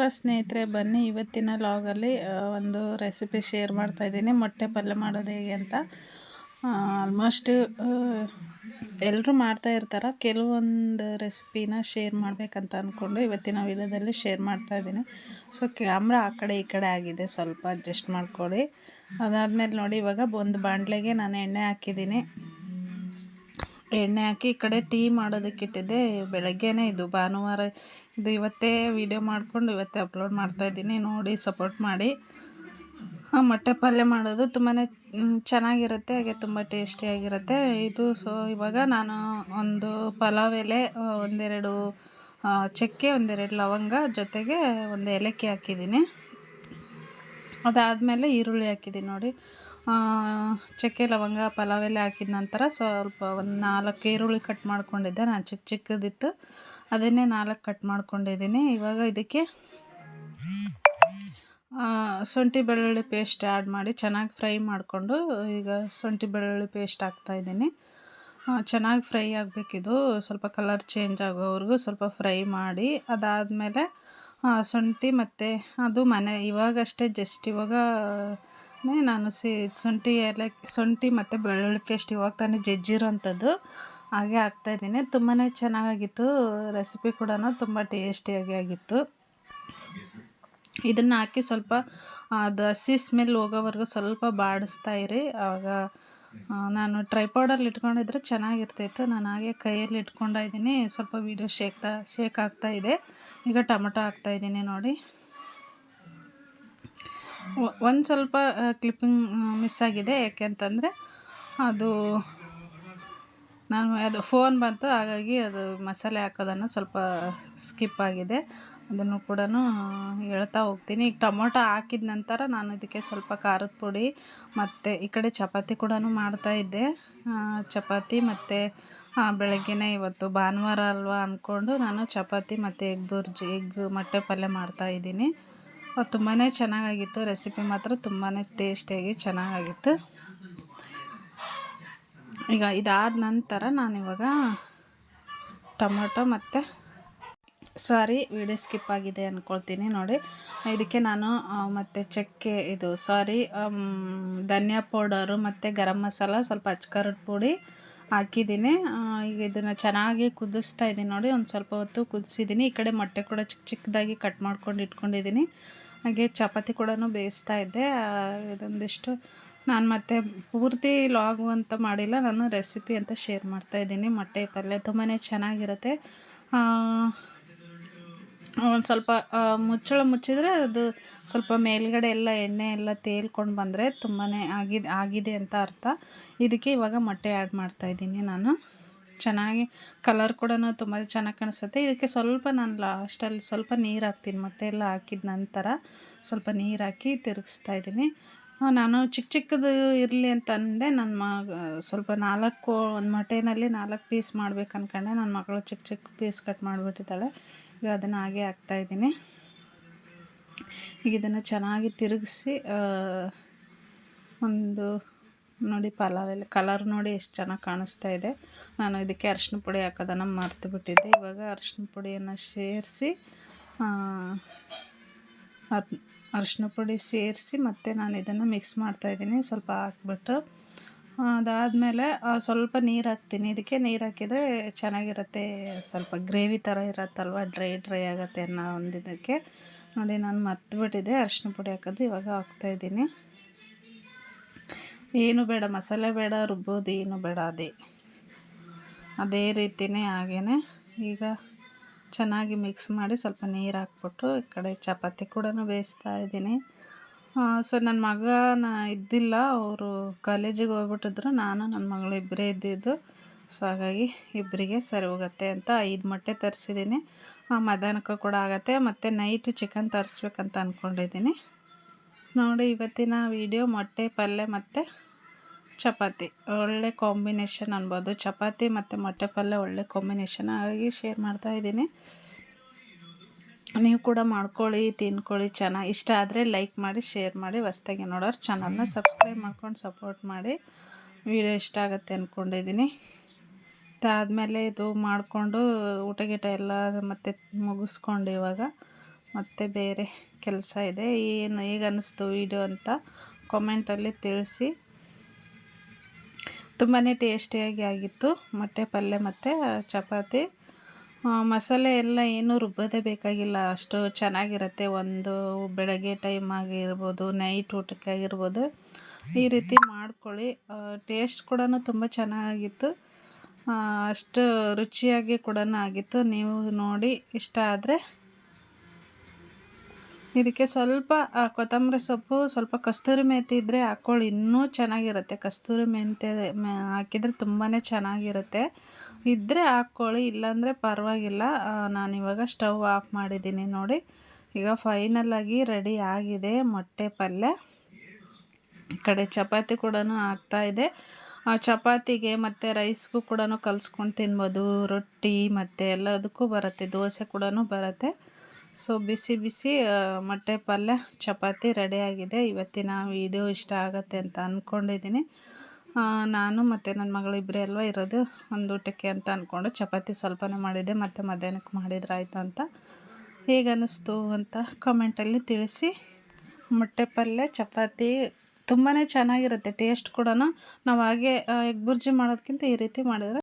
ನಮಸ್ಕಾರ ಸ್ನೇಹಿತರೆ, ಬನ್ನಿ ಇವತ್ತಿನ ಲಾಗಲ್ಲಿ ಒಂದು ರೆಸಿಪಿ ಶೇರ್ ಮಾಡ್ತಾ ಇದ್ದೀನಿ. ಮೊಟ್ಟೆ ಪಲ್ಯ ಮಾಡೋದು ಹೇಗೆ ಅಂತ. ಆಲ್ಮೋಸ್ಟ್ ಎಲ್ಲರೂ ಮಾಡ್ತಾ ಇರ್ತಾರೆ. ಕೆಲವೊಂದು ರೆಸಿಪಿನ ಶೇರ್ ಮಾಡಬೇಕಂತ ಅಂದ್ಕೊಂಡು ಇವತ್ತಿನ ವಿಡಿಯೋದಲ್ಲಿ ಶೇರ್ ಮಾಡ್ತಾ ಇದ್ದೀನಿ. ಸೊ ಕ್ಯಾಮ್ರಾ ಆ ಕಡೆ ಈ ಕಡೆ ಆಗಿದೆ. ಸ್ವಲ್ಪ ಅಡ್ಜಸ್ಟ್ ಮಾಡ್ಕೊಳ್ಳಿ. ಅದಾದಮೇಲೆ ನೋಡಿ, ಇವಾಗ ಒಂದು ಬಾಂಡ್ಲೆಗೆ ನಾನು ಎಣ್ಣೆ ಹಾಕಿದ್ದೀನಿ. ಎಣ್ಣೆ ಹಾಕಿ ಈ ಕಡೆ ಟೀ ಮಾಡೋದಕ್ಕೆ ಇಟ್ಟಿದ್ದೆ. ಬೆಳಗ್ಗೆನೇ ಇದು ಭಾನುವಾರ ಇದು ಇವತ್ತೇ ವೀಡಿಯೋ ಮಾಡಿಕೊಂಡು ಇವತ್ತೇ ಅಪ್ಲೋಡ್ ಮಾಡ್ತಾಯಿದ್ದೀನಿ ನೋಡಿ ಸಪೋರ್ಟ್ ಮಾಡಿ. ಮೊಟ್ಟೆ ಪಲ್ಯ ಮಾಡೋದು ತುಂಬಾ ಚೆನ್ನಾಗಿರುತ್ತೆ. ಹಾಗೆ ತುಂಬ ಟೇಸ್ಟಿಯಾಗಿರುತ್ತೆ ಇದು ಸೊ ಇವಾಗ ನಾನು ಒಂದು ಪಲಾವ್ ಎಲೆ ಒಂದೆರಡು ಚಕ್ಕೆ, ಒಂದೆರಡು ಲವಂಗ ಜೊತೆಗೆ ಒಂದು ಏಲಕ್ಕಿ ಹಾಕಿದ್ದೀನಿ. ಅದಾದಮೇಲೆ ಈರುಳ್ಳಿ ಹಾಕಿದ್ದೀನಿ ನೋಡಿ. ಚಕ್ಕೆ, ಲವಂಗ, ಪಲಾವ್ ಎಲೆ ಹಾಕಿದ ನಂತರ ಸ್ವಲ್ಪ ಒಂದು ನಾಲ್ಕು ಈರುಳ್ಳಿ ಕಟ್ ಮಾಡ್ಕೊಂಡಿದ್ದೆ. ನಾನು ಚಿಕ್ಕ ಚಿಕ್ಕದಿತ್ತು. ಅದನ್ನೇ ನಾಲ್ಕು ಕಟ್ ಮಾಡ್ಕೊಂಡಿದ್ದೀನಿ. ಇವಾಗ ಇದಕ್ಕೆ ಶುಂಠಿ, ಬೆಳ್ಳುಳ್ಳಿ ಪೇಸ್ಟ್ ಆ್ಯಡ್ ಮಾಡಿ ಚೆನ್ನಾಗಿ ಫ್ರೈ ಮಾಡಿಕೊಂಡು ಈಗ ಶುಂಠಿ, ಬೆಳ್ಳುಳ್ಳಿ ಪೇಸ್ಟ್ ಹಾಕ್ತಾಯಿದ್ದೀನಿ ಚೆನ್ನಾಗಿ ಫ್ರೈ ಆಗಬೇಕಿದು. ಸ್ವಲ್ಪ ಕಲರ್ ಚೇಂಜ್ ಆಗೋವರೆಗೂ ಸ್ವಲ್ಪ ಫ್ರೈ ಮಾಡಿ ಅದಾದಮೇಲೆ ಶುಂಠಿ ಮತ್ತು ಅದು ಮನೆ, ಇವಾಗಷ್ಟೇ ಜಸ್ಟ್ ಇವಾಗ ನಾನು ಸಿ, ಶುಂಠಿ ಎಲೆ, ಶುಂಠಿ ಮತ್ತು ಬೆಳ್ಳುಳ್ಳಿ ಪೇಸ್ಟ್ ಇವಾಗ ತಾನೇ ಜಜ್ಜಿರೋಂಥದ್ದು. ಹಾಗೆ ಹಾಕ್ತಾಯಿದ್ದೀನಿ ತುಂಬಾ ಚೆನ್ನಾಗಾಗಿತ್ತು. ರೆಸಿಪಿ ಕೂಡ ತುಂಬ ಟೇಸ್ಟಿಯಾಗಿ ಆಗಿತ್ತು. ಇದನ್ನು ಹಾಕಿ ಸ್ವಲ್ಪ ಅದು ಹಸಿ ಸ್ಮೆಲ್ ಹೋಗೋವರೆಗೂ ಸ್ವಲ್ಪ ಬಾಡಿಸ್ತಾ ಇರಿ. ಆವಾಗ ನಾನು ಟ್ರೈಪಾಡಲ್ಲಿ ಇಟ್ಕೊಂಡಿದ್ರೆ ಚೆನ್ನಾಗಿರ್ತಿತ್ತು ನಾನು ಹಾಗೆ ಕೈಯಲ್ಲಿ ಇಟ್ಕೊಂಡಿದ್ದೀನಿ ಸ್ವಲ್ಪ ವೀಡಿಯೋ ಶೇಕ್ತಾ ಶೇಕ್ ಆಗ್ತಾ ಇದೆ. ಈಗ ಟೊಮೊಟೊ ಹಾಕ್ತಾಯಿದ್ದೀನಿ ನೋಡಿ. ಒಂದು ಸ್ವಲ್ಪ ಕ್ಲಿಪ್ಪಿಂಗ್ ಮಿಸ್ ಆಗಿದೆ. ಯಾಕೆ ಅಂತಂದರೆ ಅದು ನಾನು, ಅದು ಫೋನ್ ಬಂತು. ಹಾಗಾಗಿ ಅದು ಮಸಾಲೆ ಹಾಕೋದನ್ನು ಸ್ವಲ್ಪ ಸ್ಕಿಪ್ ಆಗಿದೆ. ಅದನ್ನು ಕೂಡ ಹೇಳ್ತಾ ಹೋಗ್ತೀನಿ. ಈಗ ಟೊಮೊಟೊ ಹಾಕಿದ ನಂತರ ನಾನು ಇದಕ್ಕೆ ಸ್ವಲ್ಪ ಖಾರದ ಪುಡಿ ಮತ್ತು ಈ ಕಡೆ ಚಪಾತಿ ಕೂಡ ಮಾಡ್ತಾಯಿದ್ದೆ ಚಪಾತಿ ಮತ್ತು ಬೆಳಗ್ಗೆನೇ ಇವತ್ತು ಭಾನುವಾರ ಅಲ್ವಾ ಅಂದ್ಕೊಂಡು ನಾನು ಚಪಾತಿ ಮತ್ತು ಎಗ್ ಬುರ್ಜಿ, ಎಗ್ ಮೊಟ್ಟೆ ಪಲ್ಯ ಮಾಡ್ತಾಯಿದ್ದೀನಿ ತುಂಬಾ ಚೆನ್ನಾಗಾಗಿತ್ತು. ರೆಸಿಪಿ ಮಾತ್ರ ತುಂಬಾ ಟೇಸ್ಟಿಯಾಗಿ ಚೆನ್ನಾಗಾಗಿತ್ತು. ಈಗ ಇದಾದ ನಂತರ ನಾನಿವಾಗ ಟೊಮೊಟೊ ಮತ್ತು ಸಾರಿ, ವಿಡಿಯೋ ಸ್ಕಿಪ್ ಆಗಿದೆ ಅಂದ್ಕೊಳ್ತೀನಿ ನೋಡಿ. ಇದಕ್ಕೆ ನಾನು ಮತ್ತು ಚಕ್ಕೆ ಇದು, ಸಾರಿ ಧನಿಯಾ ಪೌಡರು ಮತ್ತು ಗರಂ ಮಸಾಲ, ಸ್ವಲ್ಪ ಅಚ್ಕಾರದ ಪುಡಿ ಹಾಕಿದ್ದೀನಿ. ಈಗ ಇದನ್ನು ಚೆನ್ನಾಗಿ ಕುದಿಸ್ತಾ ಇದ್ದೀನಿ ನೋಡಿ, ಒಂದು ಸ್ವಲ್ಪ ಹೊತ್ತು ಕುದಿಸಿದ್ದೀನಿ. ಈ ಕಡೆ ಮೊಟ್ಟೆ ಕೂಡ ಚಿಕ್ಕ ಚಿಕ್ಕದಾಗಿ ಕಟ್ ಮಾಡ್ಕೊಂಡು ಇಟ್ಕೊಂಡಿದ್ದೀನಿ. ಹಾಗೆ ಚಪಾತಿ ಕೂಡ ಬೇಯಿಸ್ತಾ ಇದ್ದೆ. ಇದೊಂದಿಷ್ಟು. ನಾನು ಮತ್ತೆ ಪೂರ್ತಿ ಲಾಗು ಅಂತ ಮಾಡಿಲ್ಲ, ನಾನು ರೆಸಿಪಿ ಅಂತ ಶೇರ್ ಮಾಡ್ತಾಯಿದ್ದೀನಿ ಮೊಟ್ಟೆ ಪಲ್ಯ ತುಂಬಾ ಚೆನ್ನಾಗಿರುತ್ತೆ. ಒಂದು ಸ್ವಲ್ಪ ಮುಚ್ಚಳ ಮುಚ್ಚಿದರೆ ಅದು ಸ್ವಲ್ಪ ಮೇಲ್ಗಡೆ ಎಲ್ಲ ಎಣ್ಣೆ ಎಲ್ಲ ತೇಲ್ಕೊಂಡು ಬಂದರೆ ತುಂಬಾ ಆಗಿದೆ ಆಗಿದೆ ಅಂತ ಅರ್ಥ. ಇದಕ್ಕೆ ಇವಾಗ ಮೊಟ್ಟೆ ಆ್ಯಡ್ ಮಾಡ್ತಾಯಿದ್ದೀನಿ ನಾನು. ಚೆನ್ನಾಗಿ ಕಲರ್ ಕೂಡ ತುಂಬ ಚೆನ್ನಾಗಿ ಕಾಣಿಸುತ್ತೆ. ಇದಕ್ಕೆ ಸ್ವಲ್ಪ ನಾನು ಲಾಸ್ಟಲ್ಲಿ ಸ್ವಲ್ಪ ನೀರು ಹಾಕ್ತೀನಿ, ಮೊಟ್ಟೆ ಎಲ್ಲ ಹಾಕಿದ ನಂತರ ಸ್ವಲ್ಪ ನೀರು ಹಾಕಿ ತಿರುಗಿಸ್ತಾ ಇದ್ದೀನಿ. ನಾನು ಚಿಕ್ಕ ಚಿಕ್ಕದು ಇರಲಿ ಅಂತ ಅಂದೆ ನನ್ನ ಮಗ, ಸ್ವಲ್ಪ ನಾಲ್ಕು, ಒಂದು ಮೊಟ್ಟೆನಲ್ಲಿ ನಾಲ್ಕು ಪೀಸ್ ಮಾಡ್ಬೇಕು ಅಂದ್ಕೊಂಡೆ ನನ್ನ ಮಗಳು ಚಿಕ್ಕ ಚಿಕ್ಕ ಪೀಸ್ ಕಟ್ ಮಾಡಿಬಿಟ್ಟಿದ್ದಾಳೆ. ಈಗ ಅದನ್ನು ಹಾಗೆ ಹಾಕ್ತಾಯಿದ್ದೀನಿ ಈಗ ಇದನ್ನು ಚೆನ್ನಾಗಿ ತಿರುಗಿಸಿ ಒಂದು ನೋಡಿ ಪಲಾವೆಲ್ಲ ಕಲರ್ ನೋಡಿ ಎಷ್ಟು ಚೆನ್ನಾಗಿ ಕಾಣಿಸ್ತಾ ಇದೆ. ನಾನು ಇದಕ್ಕೆ ಅರಿಶಿನ ಪುಡಿ ಹಾಕೋದನ್ನು ಮರೆತು ಬಿಟ್ಟಿದ್ದೆ. ಇವಾಗ ಅರಿಶಿನ ಪುಡಿಯನ್ನು ಸೇರಿಸಿ ಅರಿಶಿನ ಪುಡಿ ಸೇರಿಸಿ ಮತ್ತು ನಾನು ಇದನ್ನು ಮಿಕ್ಸ್ ಮಾಡ್ತಾಯಿದ್ದೀನಿ ಸ್ವಲ್ಪ ಹಾಕ್ಬಿಟ್ಟು ಅದಾದಮೇಲೆ ಸ್ವಲ್ಪ ನೀರು ಹಾಕ್ತೀನಿ. ಇದಕ್ಕೆ ನೀರು ಹಾಕಿದರೆ ಚೆನ್ನಾಗಿರುತ್ತೆ. ಸ್ವಲ್ಪ ಗ್ರೇವಿ ಥರ ಇರತ್ತಲ್ವ? ಡ್ರೈ ಡ್ರೈ ಆಗುತ್ತೆ ಅನ್ನೋ ಒಂದು ಇದಕ್ಕೆ. ನೋಡಿ, ನಾನು ಮರ್ತುಬಿಟ್ಟಿದ್ದೆ. ಅರಿಶಿನ ಪುಡಿ ಹಾಕೋದು ಇವಾಗ ಹಾಕ್ತಾಯಿದ್ದೀನಿ ಏನು ಬೇಡ, ಮಸಾಲೆ ಬೇಡ, ರುಬ್ಬೋದು, ಏನು ಬೇಡ, ಅದೇ. ಅದೇ ರೀತಿಯೇ ಹಾಗೇ ಈಗ ಚೆನ್ನಾಗಿ ಮಿಕ್ಸ್ ಮಾಡಿ ಸ್ವಲ್ಪ ನೀರು ಹಾಕ್ಬಿಟ್ಟು ಈ ಕಡೆ ಚಪಾತಿ ಕೂಡ ಬೇಯಿಸ್ತಾ ಇದ್ದೀನಿ. ಸೊ ನನ್ನ ಮಗನ ಇದ್ದಿಲ್ಲ. ಅವರು ಕಾಲೇಜಿಗೆ ಹೋಗ್ಬಿಟ್ಟಿದ್ರು. ನಾನು ನನ್ನ ಮಗಳು ಇಬ್ಬರೇ ಇದ್ದಿದ್ದು. ಸೊ ಹಾಗಾಗಿ ಇಬ್ಬರಿಗೆ ಸರಿ ಹೋಗುತ್ತೆ ಅಂತ ಐದು ಮೊಟ್ಟೆ ತರಿಸಿದ್ದೀನಿ ಮಧ್ಯಾಹ್ನಕ್ಕೂ ಕೂಡ ಆಗುತ್ತೆ. ಮತ್ತು ನೈಟು ಚಿಕನ್ ತರಿಸ್ಬೇಕಂತ ಅಂದ್ಕೊಂಡಿದ್ದೀನಿ ನೋಡಿ, ಇವತ್ತಿನ ವೀಡಿಯೋ ಮೊಟ್ಟೆ ಪಲ್ಯ ಮತ್ತು ಚಪಾತಿ. ಒಳ್ಳೆ ಕಾಂಬಿನೇಷನ್ ಅನ್ಬೋದು. ಚಪಾತಿ ಮತ್ತು ಮೊಟ್ಟೆ ಪಲ್ಯ ಒಳ್ಳೆ ಕಾಂಬಿನೇಷನ್ ಹಾಗಾಗಿ ಶೇರ್ ಮಾಡ್ತಾಯಿದ್ದೀನಿ ನೀವು ಕೂಡ ಮಾಡ್ಕೊಳ್ಳಿ ತಿನ್ಕೊಳ್ಳಿ ಚೆನ್ನಾಗಿ ಇಷ್ಟ ಆದರೆ ಲೈಕ್ ಮಾಡಿ ಶೇರ್ ಮಾಡಿ, ಹೊಸ್ದಾಗಿ ನೋಡೋರು ಚಾನಲ್ನ ಸಬ್ಸ್ಕ್ರೈಬ್ ಮಾಡ್ಕೊಂಡು ಸಪೋರ್ಟ್ ಮಾಡಿ. ವಿಡಿಯೋ ಇಷ್ಟ ಆಗುತ್ತೆ ಅಂದ್ಕೊಂಡಿದ್ದೀನಿ ಅದಾದಮೇಲೆ ಇದು ಮಾಡಿಕೊಂಡು ಊಟ ಗೀಟ ಎಲ್ಲ ಮತ್ತೆ ಮುಗಿಸ್ಕೊಂಡು ಇವಾಗ ಮತ್ತೆ ಬೇರೆ ಕೆಲಸ ಇದೆ. ಏನು ಈಗ ಅನ್ನಿಸ್ತು ವೀಡಿಯೋ ಅಂತ ಕಾಮೆಂಟಲ್ಲಿ ತಿಳಿಸಿ. ತುಂಬಾ ಟೇಸ್ಟಿಯಾಗಿ ಆಗಿತ್ತು. ಮೊಟ್ಟೆ ಪಲ್ಯ ಮತ್ತು ಚಪಾತಿ. ಮಸಾಲೆ ಎಲ್ಲ ಏನೂ ರುಬ್ಬೋದೇ ಬೇಕಾಗಿಲ್ಲ. ಅಷ್ಟು ಚೆನ್ನಾಗಿರುತ್ತೆ. ಒಂದು ಬೆಳಗ್ಗೆ ಟೈಮ್ ಆಗಿರ್ಬೋದು ನೈಟ್ ಊಟಕ್ಕೆ ಆಗಿರ್ಬೋದು. ಈ ರೀತಿ ಮಾಡ್ಕೊಳ್ಳಿ. ಟೇಸ್ಟ್ ಕೂಡ ತುಂಬ ಚೆನ್ನಾಗಿತ್ತು. ಅಷ್ಟು ರುಚಿಯಾಗಿ ಕೂಡ ಆಗಿತ್ತು. ನೀವು ನೋಡಿ, ಇಷ್ಟ ಆದರೆ ಇದಕ್ಕೆ ಸ್ವಲ್ಪ ಕೊತ್ತಂಬರಿ ಸೊಪ್ಪು, ಸ್ವಲ್ಪ ಕಸ್ತೂರಿ ಮೆಂತೆ ಇದ್ದರೆ ಹಾಕ್ಕೊಳ್ಳಿ. ಇನ್ನೂ ಚೆನ್ನಾಗಿರುತ್ತೆ. ಕಸ್ತೂರಿ ಮೆಂತೆ ಹಾಕಿದರೆ ತುಂಬಾ ಚೆನ್ನಾಗಿರುತ್ತೆ. ಇದ್ದರೆ ಹಾಕ್ಕೊಳ್ಳಿ. ಇಲ್ಲಾಂದರೆ ಪರವಾಗಿಲ್ಲ. ನಾನಿವಾಗ ಸ್ಟವ್ ಆಫ್ ಮಾಡಿದ್ದೀನಿ ನೋಡಿ. ಈಗ ಫೈನಲಾಗಿ ರೆಡಿ ಆಗಿದೆ ಮೊಟ್ಟೆ ಪಲ್ಯ. ಕಡೆ ಚಪಾತಿ ಕೂಡ ಆಗ್ತಾಯಿದೆ ಚಪಾತಿಗೆ ಮತ್ತು ರೈಸ್ಗೂ ಕೂಡ ಕಲಿಸ್ಕೊಂಡು ತಿನ್ಬೋದು. ರೊಟ್ಟಿ ಮತ್ತು ಎಲ್ಲದಕ್ಕೂ ಬರುತ್ತೆ. ದೋಸೆ ಕೂಡ ಬರುತ್ತೆ. ಸೊ ಬಿಸಿ ಬಿಸಿ ಮೊಟ್ಟೆ ಪಲ್ಯ, ಚಪಾತಿ ರೆಡಿಯಾಗಿದೆ ಇವತ್ತಿನ ವೀಡಿಯೋ ಇಷ್ಟ ಆಗುತ್ತೆ ಅಂತ ಅಂದ್ಕೊಂಡಿದ್ದೀನಿ ನಾನು ಮತ್ತು ನನ್ನ ಮಗಳಿಬ್ಬರೇ ಅಲ್ವ ಇರೋದು. ಒಂದು ಊಟಕ್ಕೆ ಅಂತ ಅಂದ್ಕೊಂಡು ಚಪಾತಿ ಸ್ವಲ್ಪನೇ ಮಾಡಿದ್ದೆ, ಮತ್ತು ಮಧ್ಯಾಹ್ನಕ್ಕೆ ಮಾಡಿದ್ರೆ ಆಯಿತು ಅಂತ. ಹೇಗೆ ಅನ್ನಿಸ್ತು ಅಂತ ಕಮೆಂಟಲ್ಲಿ ತಿಳಿಸಿ. ಮೊಟ್ಟೆ ಪಲ್ಯ, ಚಪಾತಿ ತುಂಬಾ ಚೆನ್ನಾಗಿರುತ್ತೆ ಟೇಸ್ಟ್ ಕೂಡ ನಾವು ಹಾಗೆ ಎಗ್ ಬುರ್ಜಿ ಮಾಡೋದಕ್ಕಿಂತ ಈ ರೀತಿ ಮಾಡಿದರೆ